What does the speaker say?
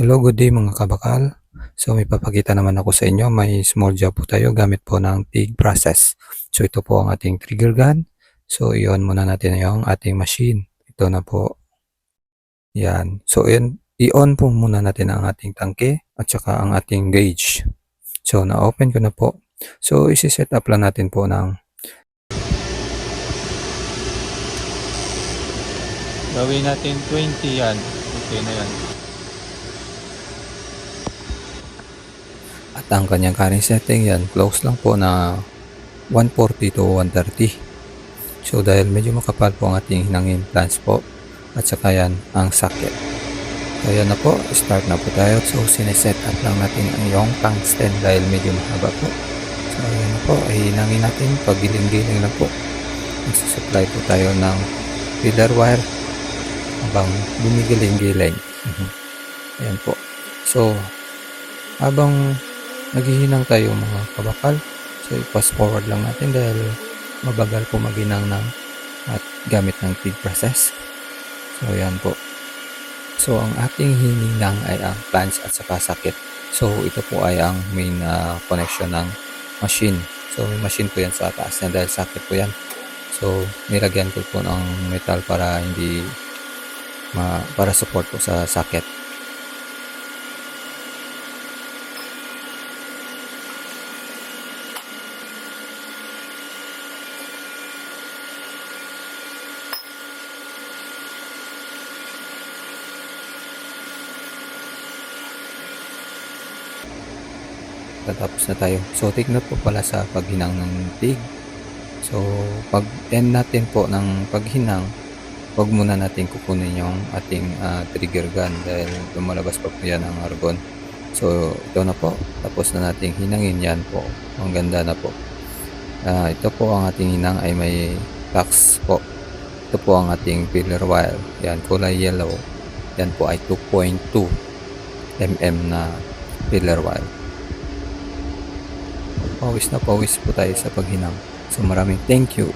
Hello, good day mga kabakal. So may papakita naman ako sa inyo. May small job po tayo gamit po ng TIG process. So ito po ang ating trigger gun. So i-on muna natin yung ating machine. Ito na po. Yan. So i-on po muna natin ang ating tangke at saka ang ating gauge. So na-open ko na po. So isi-set up lang natin po ng Gawin natin 20 yan. Okay na yan. At ang kanyang current setting yan, close lang po na 140 to 130. So dahil medyo makapal po ang ating hinangin plans po at saka yan ang socket. So na po, start na po tayo. So sineset up lang natin ang iyong tungsten dahil medyo mahaba po. So yan na po, hinangin natin, pagiling-giling lang po. Nagsusupply po tayo ng feeder wire habang gumigiling-giling. Mhm. Ayan po. So, habang naghihinang tayo mga kabakal, so i-fast forward lang natin dahil mabagal po maginang ng at gamit ng feed process. So, ayan po. So, ang ating hininang ay ang plants at saka sakit. So, ito po ay ang main ah, connection ng machine. So, may machine po yan sa taas na dahil sakit po yan. So, nilagyan ko po ng metal para hindi ma para support po sa socket. Tatapos na tayo. So, take note po pala sa paghinang ng TIG. So, pag end natin po ng paghinang, wag muna natin kukunin yung ating ah, trigger gun dahil lumalabas pa po yan ang argon. So, ito na po. Tapos na nating hinangin yan po. Ang ganda na po. Ah, ito po ang ating hinang ay may box po. Ito po ang ating pillar wire. Yan, kulay yellow. Yan po ay 2.2 mm na pillar wire. Pawis na pawis po tayo sa paghinang. So maraming thank you.